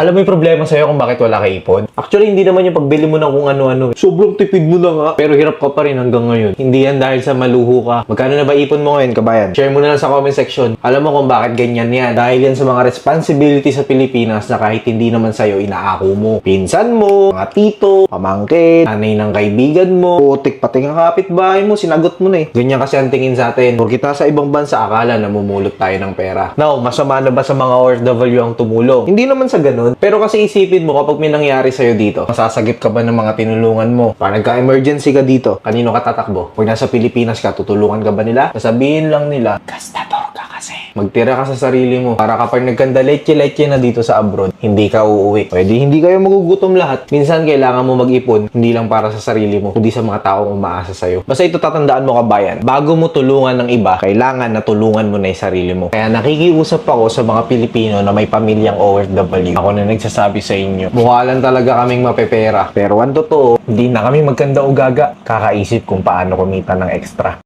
Alam mo yung problema sa'yo kung bakit wala ka ipon? Actually, hindi naman yung pagbili mo ng kung ano-ano. Sobrang tipid mo na nga. Pero hirap ka pa rin hanggang ngayon. Hindi yan dahil sa maluho ka. Magkano na ba ipon mo ngayon, kabayan? Share mo na lang sa comment section. Alam mo kung bakit ganyan yan. Dahil yan sa mga responsibility sa Pilipinas na kahit hindi naman sa'yo inaako mo. Pinsan mo, mga tito, pamangkin, nanay ng kaibigan mo, putik pati ng kapitbahay mo, sinagot mo na eh. Ganyan kasi ang tingin sa atin. Porkit nasa ibang bansa, akala namumulot tayo ng pera. Now, masama na ba sa mga OFW ang tumulong? Hindi naman sa ganun. Pero kasi isipin mo kapag may nangyari sa'yo dito, masasagip ka ba ng mga tinulungan mo? Parang nagka-emergency ka dito, kanino ka tatakbo? Pag nasa Pilipinas ka, tutulungan ka ba nila? Sasabihin lang nila, kasi. Magtira ka sa sarili mo. Para kapag nagkanda leche-leche na dito sa abroad, hindi ka uuwi. Pwede hindi kayo magugutom lahat. Minsan kailangan mo mag-ipon, hindi lang para sa sarili mo, kundi sa mga taong umaasa sa'yo. Basta ito tatandaan mo kabayan, bago mo tulungan ng iba, kailangan na tulungan mo na yung sarili mo. Kaya nakikiusap ako sa mga Pilipino na may pamilyang OFW. Ako na nagsasabi sa inyo, mukha lang talaga kaming mapepera. Pero ang totoo, hindi na kami magkanda o gaga. Kakaisip kung paano kumita ng extra.